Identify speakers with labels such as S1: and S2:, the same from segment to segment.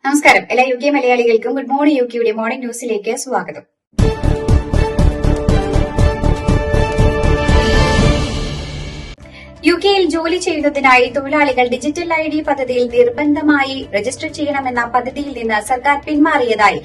S1: നമസ്കാരം. എല്ലാ U K മലയാളികൾക്കും ഗുഡ് മോർണിംഗ് യു കെയുടെ മോർണിംഗ് ന്യൂസിലേക്ക് സ്വാഗതം. യു കെയിൽ ജോലി ചെയ്യുന്നതിനായി തൊഴിലാളികൾ ഡിജിറ്റൽ ഐ ഡി പദ്ധതിയിൽ നിർബന്ധമായി രജിസ്റ്റർ ചെയ്യണമെന്ന പദ്ധതിയിൽ നിന്ന് സർക്കാർ പിന്മാറിയതായി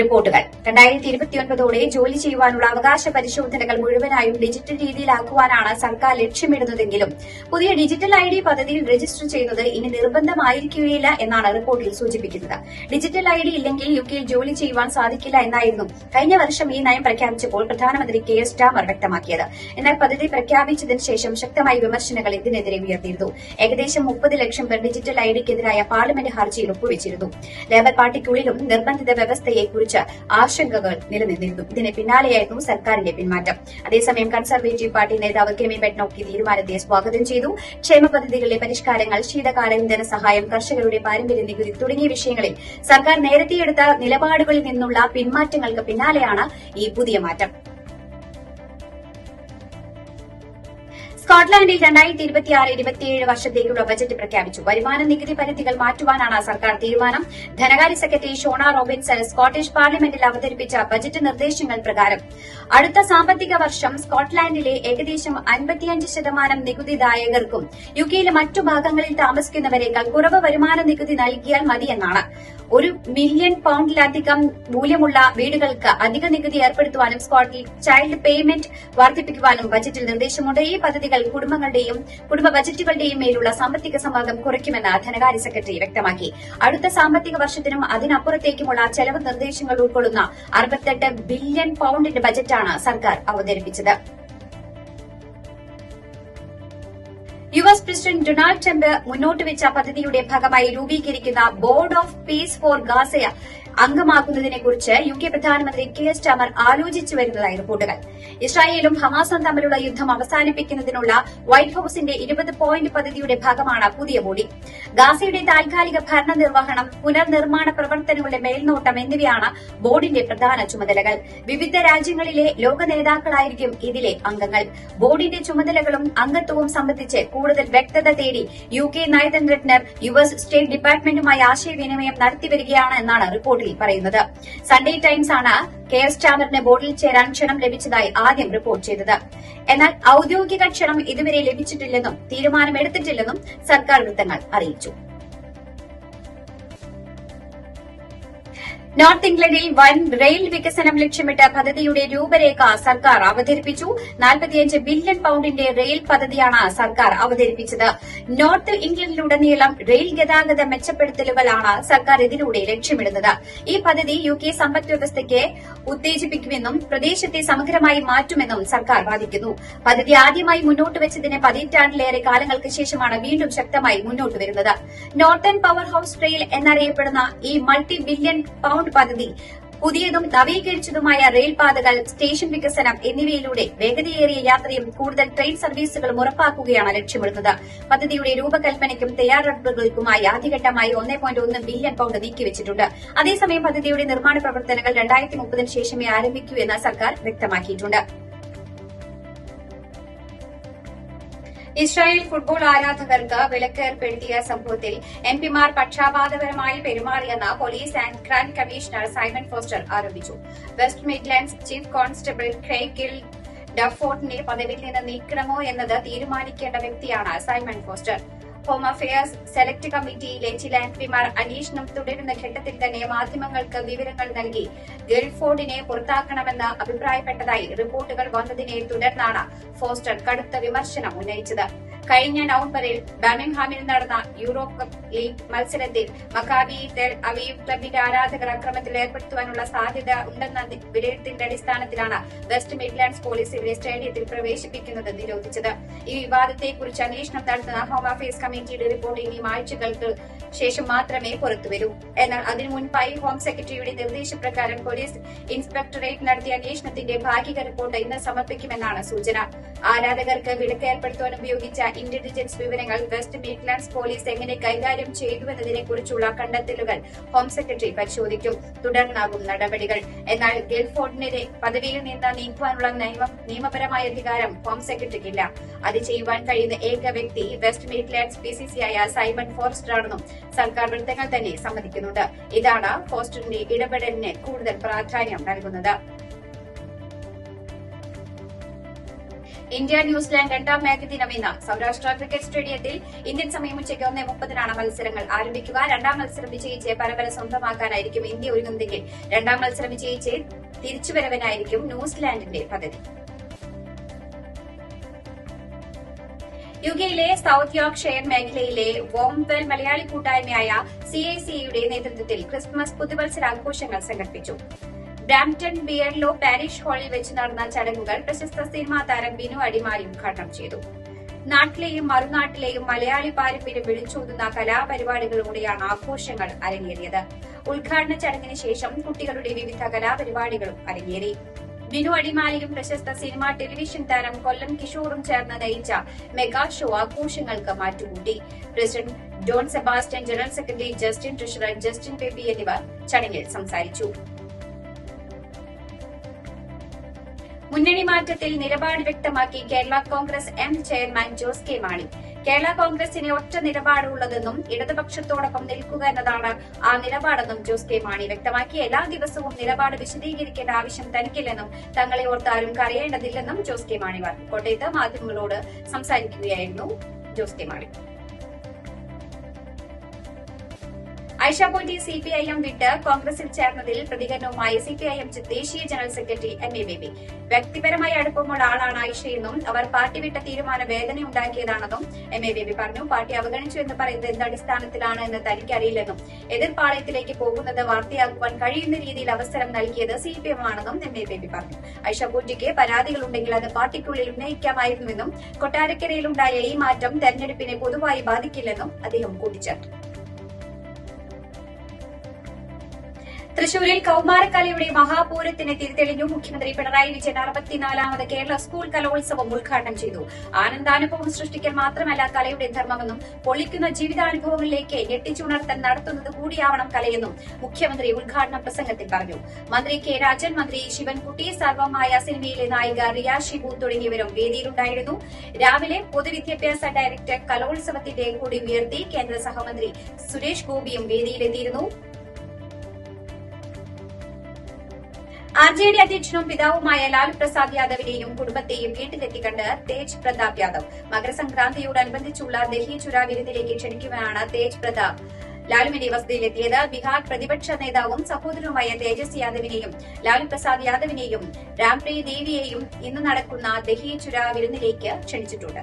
S1: റിപ്പോർട്ടുകൾ. രണ്ടായിരത്തി ഇരുപത്തിയൊൻപതോടെ ജോലി ചെയ്യുവാനുള്ള അവകാശ പരിശോധനകൾ മുഴുവനായും ഡിജിറ്റൽ രീതിയിലാക്കുവാനാണ് സർക്കാർ ലക്ഷ്യമിടുന്നതെങ്കിലും പുതിയ ഡിജിറ്റൽ ഐ ഡി പദ്ധതിയിൽ രജിസ്റ്റർ ചെയ്യുന്നത് ഇനി നിർബന്ധമായിരിക്കുകയില്ല എന്നാണ് റിപ്പോർട്ടിൽ സൂചിപ്പിക്കുന്നത്. ഡിജിറ്റൽ ഐ ഡി ഇല്ലെങ്കിൽ യു കെയിൽ ജോലി ചെയ്യുവാൻ സാധിക്കില്ല എന്നായിരുന്നു കഴിഞ്ഞ വർഷം ഈ നയം പ്രഖ്യാപിച്ചപ്പോൾ പ്രധാനമന്ത്രി കെ എസ് ഡാമർ വ്യക്തമാക്കിയത്. എന്നാൽ പദ്ധതി പ്രഖ്യാപിച്ചതിന് ശേഷം ശക്തമായ വിമർശനങ്ങൾ ഇതിനെതിരെ ഉയർത്തിയിരുന്നു ഏകദേശം മുപ്പത് ലക്ഷം പേർ ഡിജിറ്റൽ ഐ ഡിക്കെതിരായ പാർലമെന്റ് ഹർജിയിൽ ഒപ്പുവച്ചിരുന്നു. ലേബർ പാർട്ടിക്കുള്ളിലും നിർബന്ധിത വ്യവസ്ഥയെക്കുറിച്ച് ആശങ്കകൾ നിലനിന്നിരുന്നു. ഇതിന് പിന്നാലെയായിരുന്നു സർക്കാരിന്റെ പിന്മാറ്റം. അതേസമയം കൺസർവേറ്റീവ് പാർട്ടി നേതാവ് കെമി ബെറ്റ്നോക്കി തീരുമാനത്തെ സ്വാഗതം ചെയ്തു. ക്ഷേമ പദ്ധതികളിലെ പരിഷ്കാരങ്ങൾ ശീതകാല ഇന്ധന സഹായം കർഷകരുടെ പാരമ്പര്യ നികുതി തുടങ്ങിയ വിഷയങ്ങളിൽ സർക്കാർ നേരത്തെയെടുത്ത നിലപാടുകളിൽ നിന്നുള്ള പിന്മാറ്റങ്ങൾക്ക് പിന്നാലെയാണ് ഈ പുതിയ മാറ്റം. സ്കോട്ട്ലാൻഡിൽ രണ്ടായിരത്തി ഇരുപത്തിയാറ് ഇരുപത്തിയേഴ് വർഷത്തേക്കുള്ള ബജറ്റ് പ്രഖ്യാപിച്ചു. വരുമാന നികുതി പരിധികൾ മാറ്റുവാനാണ് സർക്കാർ തീരുമാനം. ധനകാര്യ സെക്രട്ടറി ഷോണ റോബിൻസൺ സ്കോട്ടിഷ് പാർലമെന്റിൽ അവതരിപ്പിച്ച ബജറ്റ് നിർദ്ദേശങ്ങൾ പ്രകാരം അടുത്ത സാമ്പത്തിക വർഷം സ്കോട്ട്ലാൻഡിലെ ഏകദേശം അൻപത്തിയഞ്ച് ശതമാനം നികുതിദായകർക്കും യുകെയിലെ മറ്റു ഭാഗങ്ങളിൽ താമസിക്കുന്നവരേക്കാൾ കുറവ് വരുമാന നികുതി നൽകിയാൽ മതിയെന്നാണ് ഒരു മില്യൺ പൌണ്ടിലധികം മൂല്യമുള്ള വീടുകൾക്ക് അധിക നികുതി ഏർപ്പെടുത്തുവാനും സ്കോട്ടിൽ ചൈൽഡ് പേയ്മെന്റ് വർദ്ധിപ്പിക്കുവാനും ബജറ്റിൽ നിർദ്ദേശമുണ്ട്. ഈ പദ്ധതികൾ കുടുംബങ്ങളുടെയും കുടുംബ ബജറ്റുകളുടെയും മേലുള്ള സാമ്പത്തിക സമ്മർദ്ദം കുറയ്ക്കുമെന്ന് ധനകാര്യ സെക്രട്ടറി വ്യക്തമാക്കി. അടുത്ത സാമ്പത്തിക വർഷത്തിനും അതിനപ്പുറത്തേക്കുമുള്ള ചെലവ് നിർദ്ദേശങ്ങൾ ഉൾക്കൊള്ളുന്ന അറുപത്തെട്ട് ബില്യൺ പൗണ്ടിന്റെ ബജറ്റാണ് സർക്കാർ അവതരിപ്പിച്ചത്. പ്രസിഡന്റ് ഡൊണാൾഡ് ട്രംപ് മുന്നോട്ട് വെച്ച പദ്ധതിയുടെ ഭാഗമായി രൂപീകരിക്കുന്ന ബോർഡ് ഓഫ് പീസ് ഫോർ ഗാസയ അംഗമാക്കുന്നതിനെക്കുറിച്ച് യു കെ പ്രധാനമന്ത്രി കെ എസ് ടാമർ ആലോചിച്ചു വരുന്നതായി റിപ്പോർട്ടുകൾ. ഇസ്രായേലും ഹമാസും തമ്മിലുള്ള യുദ്ധം അവസാനിപ്പിക്കുന്നതിനുള്ള വൈറ്റ് ഹൌസിന്റെ ഇരുപത് പോയിന്റ് പദ്ധതിയുടെ ഭാഗമാണ് പുതിയ ബോഡി ഗാസയുടെ താൽക്കാലിക ഭരണ നിർവഹണം പുനർനിർമ്മാണ പ്രവർത്തനങ്ങളുടെ മേൽനോട്ടം എന്നിവയാണ് ബോർഡിന്റെ പ്രധാന ചുമതലകൾ. വിവിധ രാജ്യങ്ങളിലെ ലോക നേതാക്കളായിരിക്കും ഇതിലെ അംഗങ്ങൾ. ബോർഡിന്റെ ചുമതലകളും അംഗത്വവും സംബന്ധിച്ച് കൂടുതൽ വ്യക്തത തേടി യു കെ നയതന്ത്രജ്ഞർ യു എസ് സ്റ്റേറ്റ് ഡിപ്പാർട്ട്മെന്റുമായി ആശയവിനിമയം നടത്തിവരികയാണ് എന്നാണ് റിപ്പോർട്ടിൽ പറയുന്നത്. സൺഡേ ടൈംസ് ആണ് കെ എസ് ചാമറിന് ബോർഡിൽ ചേരാൻ ക്ഷണം ലഭിച്ചതായി ആദ്യം റിപ്പോർട്ട് ചെയ്തത്. എന്നാൽ ഔദ്യോഗിക ക്ഷണം ഇതുവരെ ലഭിച്ചിട്ടില്ലെന്നും തീരുമാനമെടുത്തിട്ടില്ലെന്നും സർക്കാർ വൃത്തങ്ങൾ അറിയിച്ചു. നോർത്ത് ഇംഗ്ലണ്ടിൽ വൻ റെയിൽ വികസനം ലക്ഷ്യമിട്ട് പദ്ധതിയുടെ രൂപരേഖ സർക്കാർ അവതരിപ്പിച്ചു. നാൽപ്പത്തിയഞ്ച് ബില്യൺ പൌണ്ടിന്റെ റെയിൽ പദ്ധതിയാണ് സർക്കാർ അവതരിപ്പിച്ചത്. നോർത്ത് ഇംഗ്ലണ്ടിലുടനീളം റെയിൽ ഗതാഗത മെച്ചപ്പെടുത്തലുകളാണ് സർക്കാർ ഇതിലൂടെ ലക്ഷ്യമിടുന്നത്. ഈ പദ്ധതി യു കെ സമ്പദ് വ്യവസ്ഥയ്ക്ക് ഉത്തേജിപ്പിക്കുമെന്നും പ്രദേശത്തെ സമഗ്രമായി മാറ്റുമെന്നും സർക്കാർ വാദിക്കുന്നു. പദ്ധതി ആദ്യമായി മുന്നോട്ട് വെച്ചതിന് പതിറ്റാണ്ടിലേറെ കാലങ്ങൾക്ക് ശേഷമാണ് വീണ്ടും ശക്തമായി മുന്നോട്ട് വരുന്നത്. നോർത്തേൺ പവർ ഹൌസ് റെയിൽ എന്നറിയപ്പെടുന്ന ഈ മൾട്ടി ബില്യൺ പൌണ്ട് പദ്ധതി പുതിയതും നവീകരിച്ചതുമായ റെയിൽപാതകൾ സ്റ്റേഷൻ വികസനം എന്നിവയിലൂടെ വേഗതയേറിയ യാത്രയും കൂടുതൽ ട്രെയിൻ സർവീസുകളും ഉറപ്പാക്കുകയാണ് ലക്ഷ്യമിടുന്നത്. പദ്ധതിയുടെ രൂപകൽപ്പനയ്ക്കും തയ്യാറെടുപ്പുകൾക്കുമായി ആദ്യഘട്ടമായി ഒന്നേ പോയിന്റ് ഒന്ന് ബില്യൺ പൌണ്ട് നീക്കിവച്ചിട്ടുണ്ട്. അതേസമയം പദ്ധതിയുടെ നിർമ്മാണ പ്രവർത്തനങ്ങൾ രണ്ടായിരത്തി മുപ്പതിന് ശേഷമേ ആരംഭിക്കൂ എന്ന് സർക്കാർ വ്യക്തമാക്കിയിട്ടുണ്ട്. ഇസ്രായേൽ ഫുട്ബോൾ ആരാധകർക്ക് വിലക്കേർപ്പെടുത്തിയ സംഭവത്തിൽ എം പിമാർ പക്ഷാപാതപരമായി പെരുമാറിയെന്ന് police and crime commissioner Simon Foster ആരോപിച്ചു. വെസ്റ്റ് മിഡ്ലാൻഡ്സ് ചീഫ് കോൺസ്റ്റബിൾ ക്രൈഗിൽ ഡഫോർട്ടിനെ പദവിയിൽ നിന്ന് നീക്കണമോ എന്നത് തീരുമാനിക്കേണ്ട വ്യക്തിയാണ് Simon Foster. Home Affairs select കമ്മിറ്റിയിലെ ചില എംപിമാർ അന്വേഷണം തുടരുന്ന ഘട്ടത്തിൽ തന്നെ മാധ്യമങ്ങൾക്ക് വിവരങ്ങൾ നൽകി. ഗൾഫോർഡിനെ പുറത്താക്കണമെന്ന് അഭിപ്രായപ്പെട്ടതായി റിപ്പോർട്ടുകൾ വന്നതിനെ തുടർന്നാണ് ഫോസ്റ്റർ കടുത്ത വിമർശനം ഉന്നയിച്ചത്. കഴിഞ്ഞ നവംബറിൽ ബർമിംഗ്ഹാമിൽ നടന്ന യൂറോപ്പ് കപ്പ് ലീഗ് മത്സരത്തിൽ മക്കാബി തെൽ അവീവ് ക്ലബിന്റെ ആരാധകർ അക്രമത്തിൽ ഏർപ്പെടുത്തുവാനുള്ള സാധ്യത ഉണ്ടെന്ന വിലയിരുത്തിന്റെ അടിസ്ഥാനത്തിലാണ് വെസ്റ്റ് മിഡ്ലാൻഡ്സ് പോലീസ് ഇവരെ സ്റ്റേഡിയത്തിൽ പ്രവേശിപ്പിക്കുന്നത് നിരോധിച്ചത്. ഈ വിവാദത്തെക്കുറിച്ച് അന്വേഷണം നടത്തുന്ന ഹോം അഫയേഴ്സ് കമ്മിറ്റിയുടെ റിപ്പോർട്ട് ഇനിയും ആഴ്ചകൾക്ക് ശേഷം മാത്രമേ പുറത്തുവരൂ എന്നാൽ അതിനു മുൻപായി ഹോം സെക്രട്ടറിയുടെ നിർദ്ദേശപ്രകാരം പോലീസ് ഇൻസ്പെക്ടറേറ്റ് നടത്തിയ അന്വേഷണത്തിന്റെ ഭാഗിക റിപ്പോർട്ട് ഇന്ന് സമർപ്പിക്കുമെന്നാണ് സൂചന. ആരാധകർക്ക് വിലക്ക് ഏർപ്പെടുത്തുവാൻ ഉപയോഗിച്ച ഇന്റലിജൻസ് വിവരങ്ങൾ വെസ്റ്റ് മിഡ്ലാൻഡ്സ് പോലീസ് എങ്ങനെ കൈകാര്യം ചെയ്തുവെന്നതിനെ കുറിച്ചുള്ള കണ്ടെത്തലുകൾ ഹോം സെക്രട്ടറി പരിശോധിക്കും. തുടർന്നാകും നടപടികൾ. എന്നാൽ ഗിൽഫോർഡിനെ പദവിയിൽ നിന്ന് നീക്കുവാനുള്ള നിയമ- നിയമപരമായ അധികാരം ഹോം സെക്രട്ടറിക്കില്ല അത് ചെയ്യുവാൻ കഴിയുന്ന ഏക വ്യക്തി West Midlands P C C ആയ സൈമൺ ഫോറസ്റ്റർ ആണെന്നും സർക്കാർ വൃത്തങ്ങൾ തന്നെ സമ്മതിക്കുന്നുണ്ട്. ഇതാണ് ഫോസ്റ്ററിന്റെ ഇടപെടലിന് കൂടുതൽ പ്രാധാന്യം നൽകുന്നത്. ഇന്ത്യ ന്യൂസിലാൻഡ് രണ്ടാം ഏകദിനം ഇന്ന്. സൌരാഷ്ട്ര ക്രിക്കറ്റ് സ്റ്റേഡിയത്തിൽ ഇന്ത്യൻ സമയം ഉച്ചയ്ക്ക് ഒന്നേ മുപ്പതിനാണ് മത്സരങ്ങൾ ആരംഭിക്കുക. രണ്ടാം മത്സരം വിജയിച്ച് പരമ്പര സ്വന്തമാക്കാനായിരിക്കും ഇന്ത്യ ഒരുങ്ങുന്നതെങ്കിൽ രണ്ടാം മത്സരം വിജയിച്ച് തിരിച്ചുവരവനായിരിക്കും ന്യൂസിലാൻഡിന്റെ പദ്ധതി. യുകെയിലെ സൌത്ത് യോർക്ക് ഷെയർ മേഖലയിലെ വോംവെൽ മലയാളി കൂട്ടായ്മയായ സിഐസിയുടെ നേതൃത്വത്തിൽ ക്രിസ്മസ് പുതുവത്സരാഘോഷങ്ങൾ സംഘടിപ്പിച്ചു. ബ്രാംപ്ടൺ ബിയർലോ പാരിഷ് ഹാളിൽ വെച്ച് നടന്ന ചടങ്ങുകൾ പ്രശസ്ത സിനിമാ താരം ബിനു അടിമാലി ഉദ്ഘാടനം ചെയ്തു. നാട്ടിലെയും മറുനാട്ടിലെയും മലയാളി പാരമ്പര്യം വിളിച്ചോതുന്ന കലാപരിപാടികളോടെയാണ് ആഘോഷങ്ങൾ അരങ്ങേറിയത്. ഉദ്ഘാടന ചടങ്ങിന് ശേഷം കുട്ടികളുടെ വിവിധ കലാപരിപാടികളും അരങ്ങേറി. ബിനു അടിമാലിയും പ്രശസ്ത സിനിമാ ടെലിവിഷൻ താരം കൊല്ലം കിഷോറും ചേർന്ന് നയിച്ച മെഗാ ഷോ ആഘോഷങ്ങൾക്ക് മാറ്റുകൂട്ടി. President John Sebastian general secretary Justin treasurer Justin Baby എന്നിവർ ചടങ്ങിൽ സംസാരിച്ചു. മുന്നണി മാറ്റത്തിൽ നിലപാട് വ്യക്തമാക്കി Kerala Congress M chairman Jose K Mani. Kerala കോൺഗ്രസിന് ഒറ്റ നിലപാടുള്ളതെന്നും ഇടതുപക്ഷത്തോടൊപ്പം നിൽക്കുക എന്നതാണ് ആ നിലപാടെന്നും ജോസ് കെ മാണി വ്യക്തമാക്കി. എല്ലാ ദിവസവും നിലപാട് വിശദീകരിക്കേണ്ട ആവശ്യം തനിക്കില്ലെന്നും തങ്ങളെ ഓർത്താരും കരയേണ്ടതില്ലെന്നും ജോസ് കെ മാണി പറഞ്ഞു. കോട്ടയത്ത് മാധ്യമങ്ങളോട് സംസാരിക്കുകയായിരുന്നു ജോസ് കെ മാണി. ഐഷ പോറ്റി എം വിട്ട് കോൺഗ്രസിൽ ചേർന്നതിൽ പ്രതികരണവുമായി സി പി ഐ എം ദേശീയ general secretary M A Baby. വ്യക്തിപരമായി അടുപ്പമുള്ള ആളാണ് ആയിഷയെന്നും അവർ പാർട്ടി വിട്ട തീരുമാനം വേദനയുണ്ടാക്കിയതാണെന്നും എം എ ബേബി പറഞ്ഞു. പാർട്ടി അവഗണിച്ചു എന്ന് പറയുന്നത് എന്ത് അടിസ്ഥാനത്തിലാണ് എന്ന് തനിക്കറിയില്ലെന്നും എതിർപ്പാളയത്തിലേക്ക് പോകുന്നത് വാർത്തയാക്കുവാൻ കഴിയുന്ന രീതിയിൽ അവസരം നൽകിയത് സി പി എം ആണെന്നും എം എ ബേബി പറഞ്ഞു. ഐഷ പോറ്റിക്ക് പരാതികളുണ്ടെങ്കിൽ അത് പാർട്ടിക്കുള്ളിൽ ഉന്നയിക്കാമായിരുന്നുവെന്നും കൊട്ടാരക്കരയിലുണ്ടായ ഈ മാറ്റം തെരഞ്ഞെടുപ്പിനെ പൊതുവായി ബാധിക്കില്ലെന്നും അദ്ദേഹം കൂട്ടിച്ചേർത്തു. തൃശൂരിൽ കൌമാരക്കലയുടെ മഹാപൂരത്തിന് തിരിതെളിഞ്ഞു മുഖ്യമന്ത്രി പിണറായി വിജയൻ അറുപത്തിനാലാമത് കേരള സ്കൂൾ കലോത്സവം ഉദ്ഘാടനം ചെയ്തു. ആനന്ദാനുഭവം സൃഷ്ടിക്കാൻ മാത്രമല്ല കലയുടെ ധർമ്മമെന്നും പൊളിക്കുന്ന ജീവിതാനുഭവങ്ങളിലേക്ക് ഞെട്ടിച്ചുണർത്തൽ നടത്തുന്നത് കൂടിയാവണം കലയെന്നും മുഖ്യമന്ത്രി ഉദ്ഘാടന പ്രസംഗത്തിൽ പറഞ്ഞു. മന്ത്രി കെ രാജൻ മന്ത്രി ശിവൻകുട്ടി സർവമായ സിനിമയിലെ നായിക റിയ ഷിബു തുടങ്ങിയവരും വേദിയിലുണ്ടായിരുന്നു. രാവിലെ പൊതുവിദ്യാഭ്യാസ ഡയറക്ടർ കലോത്സവത്തിന്റെ കൂടി ഉയർത്തി കേന്ദ്ര സഹമന്ത്രി സുരേഷ് ഗോപിയും വേദിയിലെത്തിയിരുന്നു. ആർ ജെ ഡി അധ്യക്ഷനും പിതാവുമായ ലാലു പ്രസാദ് യാദവിനെയും കുടുംബത്തെയും വീട്ടിലെത്തി കണ്ട് തേജ് പ്രതാപ് യാദവ്. മകരസംക്രാന്തിയോടനുബന്ധിച്ചുള്ള ദഹി ചുര വിരുന്നിലേക്ക് ക്ഷണിക്കുവാനാണ് തേജ് പ്രതാപ്. ലാലുവിന്റെ വസതിയിലെത്തിയത് ബിഹാർ പ്രതിപക്ഷ നേതാവും സഹോദരനുമായ തേജസ് യാദവിനെയും ലാലു പ്രസാദ് യാദവിനെയും രാംപ്രിയ ദേവിയെയും ഇന്ന് നടക്കുന്ന ദഹി ചുര വിരുന്നിലേക്ക് ക്ഷണിച്ചിട്ടുണ്ട്.